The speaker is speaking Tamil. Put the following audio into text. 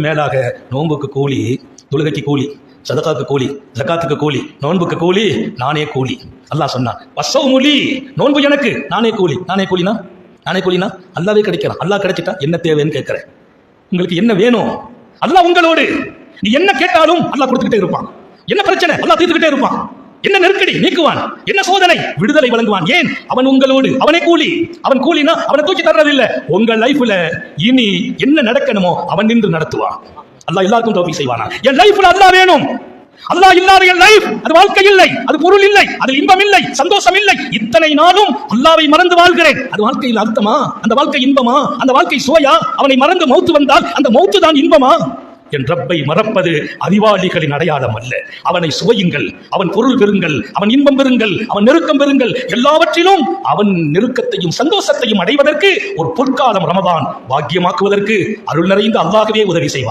மேலாக நோன்புக்கு கூலி தொழுகைக்கு கூலி சதகாக்கு கூலி ஜக்காத்துக்கு கூலி நோன்புக்கு கூலி நானே கூலி. அல்லாஹ் சொன்னான் வசவுமுலி நோன்பு எனக்கு நானே கூலி. நானே கூலினா? நானே கூலினா? அல்லாவே கிடைக்கிறான் அல்லாஹ் கிடைச்சிட்டா என்ன தேவைன்னு கேட்கிறேன். உங்களுக்கு என்ன வேணும்? அல்லாஹ் உங்களோடு. நீ என்ன கேட்டாலும் அல்லாஹ் கொடுத்துக்கிட்டே இருப்பான். என்ன பிரச்சனை? அல்லாஹ் தீர்த்துக்கிட்டே இருப்பான். என்ன நெருக்கடி நீக்குவான்? என்ன சோதனை? விடுதலை வழங்குவான். ஏன்? அவன் உங்களோடு. அவனே கூலி. அவன் கூலினா அவனை தூக்கி தர்றதில்லை. உங்க லைஃப்ல இனி என்ன நடக்கணுமோ அவன் நின்று நடத்துவான். அல்லாஹ் எல்லாருக்கும் தோப்பி செய்வானா? என் லைஃப்ல அல்லாஹ் வேணும். அல்லாஹ் இல்லாத என் லைஃப் அது வாழ்க்கை இல்லை. அது பொருள் இல்லை. அது இன்பம் இல்லை. சந்தோஷம் இல்லை. இத்தனை நாளும் அல்லாவை மறந்து வாழ்கிறேன். அது வாழ்க்கையில் அர்த்தமா? அந்த வாழ்க்கை இன்பமா? அந்த வாழ்க்கை சுவையா? அவனை மறந்து மௌத்து வந்தால் அந்த மௌத்து தான் இன்பமா? என் ரப்பை மறப்பது அறிவாளிகளின் அடையாளம் அல்ல. அவனை சுவையுங்கள் அவன் பொருள் பெறுங்கள் அவன் இன்பம் பெறுங்கள் அவன் நெருக்கம் பெறுங்கள். எல்லாவற்றிலும் அவன் நெருக்கத்தையும் சந்தோஷத்தையும் அடைவதற்கு ஒரு பொற்காலம் ரமதான் பாக்கியமாக்குவதற்கு அருள் நிறைந்த அல்லாகவே உதவி செய்வான்